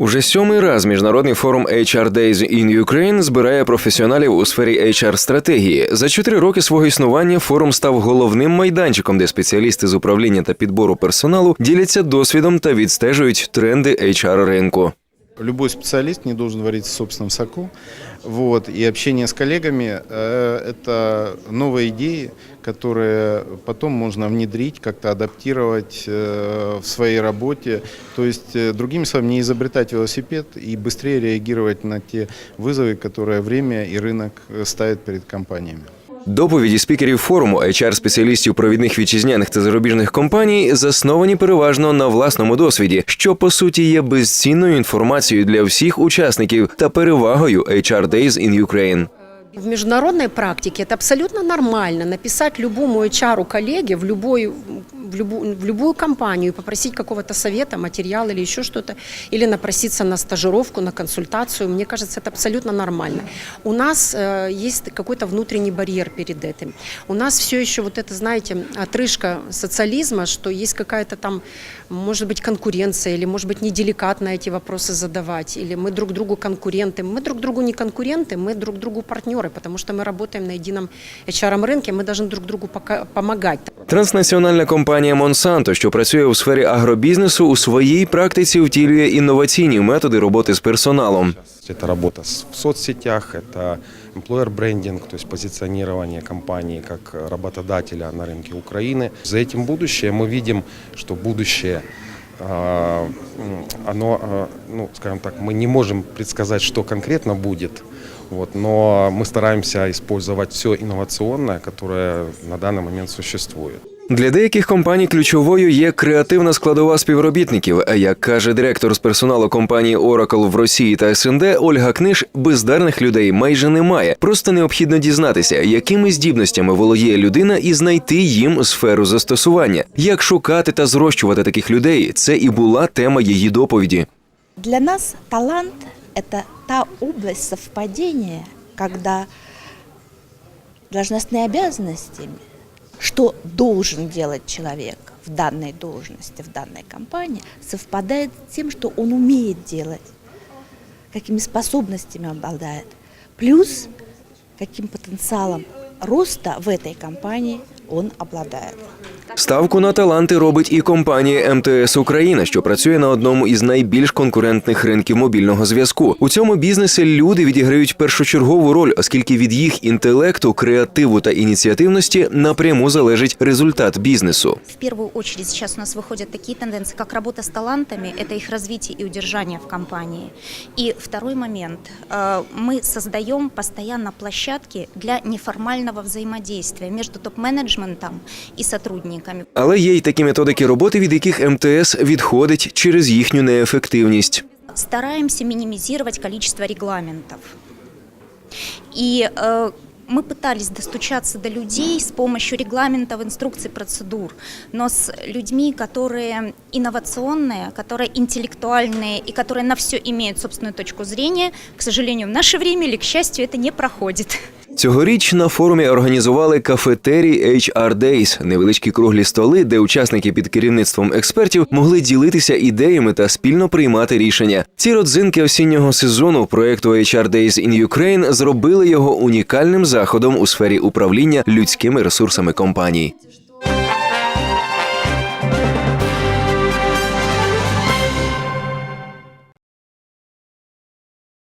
Уже сьомий раз міжнародний форум HR Days in Ukraine збирає професіоналів у сфері HR стратегії. За чотири роки свого існування форум став головним майданчиком, де спеціалісти з управління та підбору персоналу діляться досвідом та відстежують тренди HR ринку. Любой специалист не должен вариться в собственном соку. Вот. И общение с коллегами э, – это новые идеи, которые потом можно внедрить, как-то адаптировать э, в своей работе. То есть, э, другими словами, не изобретать велосипед и быстрее реагировать на те вызовы, которые время и рынок э, ставят перед компаниями. Доповіді спікерів форуму HR-спеціалістів провідних вітчизняних та зарубіжних компаній засновані переважно на власному досвіді, що по суті є безцінною інформацією для всіх учасників та перевагою HR Days in Ukraine. В международной практике это абсолютно нормально написать любому HR коллеге в, любой, в, любую, в любую компанию попросить какого-то совета, материала или еще что-то, или напроситься на стажировку, на консультацию. Мне кажется, это абсолютно нормально. У нас э, есть какой-то внутренний барьер перед этим. У нас все еще вот это, знаете, отрыжка социализма, что есть какая-то там, может быть, конкуренция, или, может быть, неделикатно эти вопросы задавать, или мы друг другу конкуренты. Мы друг другу не конкуренты, мы друг другу партнеры, потому что мы работаем на едином HR рынке, мы должны друг другу пока- помогать. Транснаціональна компанія Monsanto, що працює у сфері агробізнесу, у своїй практиці втілює інноваційні методи роботи з персоналом. Это работа с- в соцсетях, это employer брендинг, то есть позиционирование компании как работодателя на рынке Украины. За этим будущее мы видим, что будущее а, м, оно, а, ну, скажем так, мы не можем предсказать, что конкретно будет, вот, но мы стараемся использовать все инновационное, которое на данный момент существует. Для деяких компаній ключовою є креативна складова співробітників. А як каже директор з персоналу компанії Oracle в Росії та СНД Ольга Книж, бездарних людей майже немає. Просто необхідно дізнатися, якими здібностями володіє людина, і знайти їм сферу застосування. Як шукати та зрощувати таких людей, це і була тема її доповіді. Для нас талант – это та область совпадения, когда должностные обязанности, что должен делать человек в данной должности, в данной компании, совпадает с тем, что он умеет делать, какими способностями обладает, плюс каким потенциалом роста в этой компании он обладает. Ставку на таланти робить і компанія МТС Україна, що працює на одному із найбільш конкурентних ринків мобільного зв'язку. У цьому бізнесі люди відіграють першочергову роль, оскільки від їх інтелекту, креативу та ініціативності напряму залежить результат бізнесу. В первую очередь сейчас у нас выходят такие тенденции, как работа с талантами, это их развитие и удержание в компании. И второй момент, э, мы создаем постоянно площадки для неформального взаимодействия между топ-менеджментом и сотрудниками. Але є й такі методики роботи, від яких МТС відходить через їхню неефективність. Стараемся минимизировать количество регламентов. И э, мы пытались достучаться до людей с помощью регламентов, инструкций, процедур, но с людьми, которые инновационные, которые интеллектуальные и которые на все имеют собственную точку зрения, к сожалению, в наше время или к счастью, это не проходит. Цьогоріч на форумі організували кафетері HR Days – невеличкі круглі столи, де учасники під керівництвом експертів могли ділитися ідеями та спільно приймати рішення. Ці родзинки осіннього сезону проекту HR Days in Ukraine зробили його унікальним заходом у сфері управління людськими ресурсами компаній.